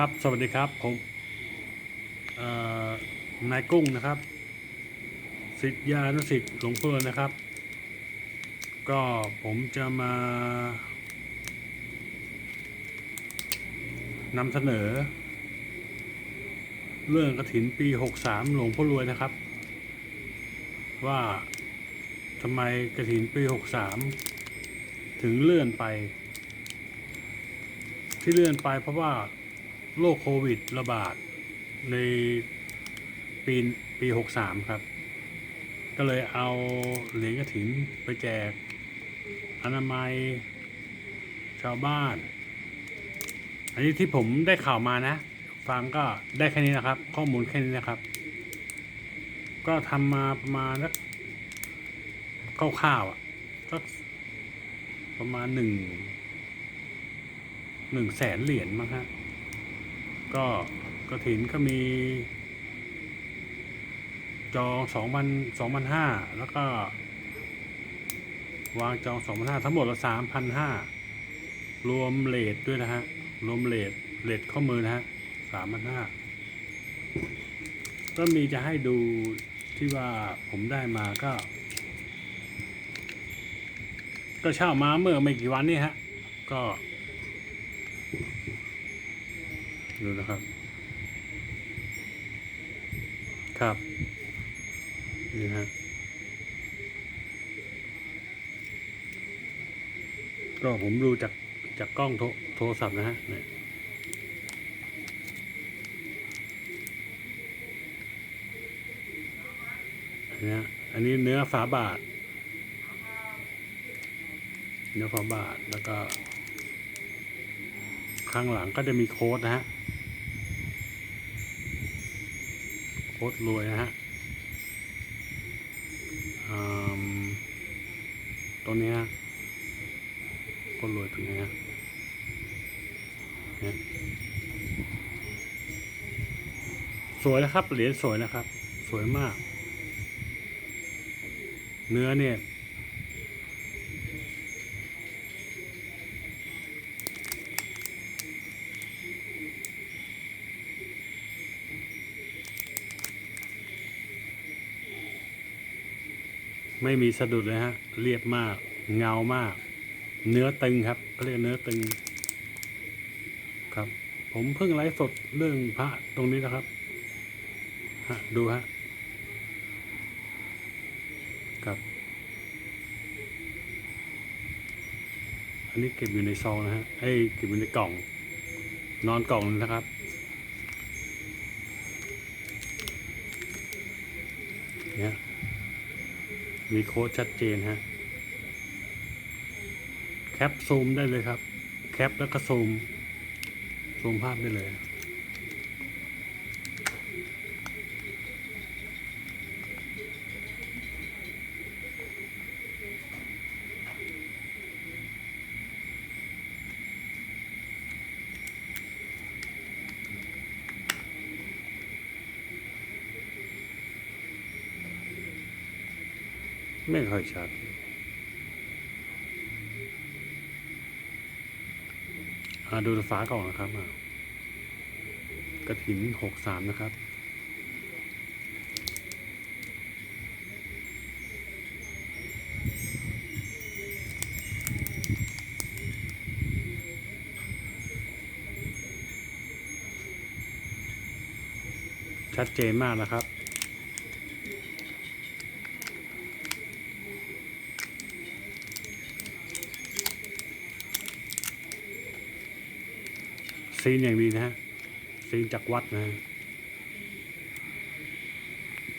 ครับ สวัสดีครับ ผมนายกุ้งนะครับ สิทธิยานุสิทธิ์หลวงพ่อนะครับ ก็ผมจะมานำเสนอ เรื่องกระถินปี 63 หลวงพ่อรวยนะครับ ว่าทำไมกระถินปี 63 ถึงเลื่อนไป ที่เลื่อนไปเพราะว่า โรคโควิดระบาดในปีปี63ครับ ก็เลยเอาเหรียญกระถินไปแจกอนามัยชาวบ้าน อันนี้ที่ผมได้ข่าวมานะ ฟังก็ได้แค่นี้นะครับ ข้อมูลแค่นี้นะครับ ก็ทำมาประมาณสักคร่าวๆอะสักประมาณหนึ่งหนึ่งแสนเหรียญมั้งฮะ ก็กระถินก็มี จองสองพันสองพันห้าแล้วก็ วางจองสองพันห้าทั้งหมดละสามพันห้ารวมเลทด้วยนะฮะ รวมเลทเลทข้อมือนะฮะสามพันห้าก็มีจะให้ดูที่ว่าผมได้มาก็ ก็เช่ามาเมื่อไม่กี่วันนี้ฮะ ก็ ดูนะครับ ครับนี่ฮะก็ผมดูจากจากกล้องโทรโทรศัพท์นะฮะเนี่ยนเนี้ยอันนี้เนื้อฝาบาท เนื้อฝาบาทแล้วก็ ข้างหลังก็จะมีโค้ดนะฮะ โค้ดรวยนะฮะตัวนี้นะโคตรรวยตรงนี้นะสวยนะครับเหรียญสวยนะครับ สวยมาก เนื้อเนี่ย ไม่มีสะดุดเลยฮะ เรียบมาก เงามาก เนื้อตึงครับเขาเรียกเนื้อตึง ครับ ผมเพิ่งไลฟ์สดเรื่องพระตรงนี้นะครับฮะดูฮะครับ อันนี้เก็บอยู่ในซองนะฮะไอ้ยเก็บอยู่ในกล่อง นอนกล่องเลยนะครับเนี่ย มีโค้ดชัดเจนฮะ แคปซูมได้เลยครับ แคปแล้วก็ซูม ซูมภาพได้เลย ไม่ค่อยชัดอ่าดูฝาก่อนนะครับกระถินหกสามนะครับชัดเจนมากนะครับ ซีนอย่างดีนะฮะซีนจากวัดนะฮะ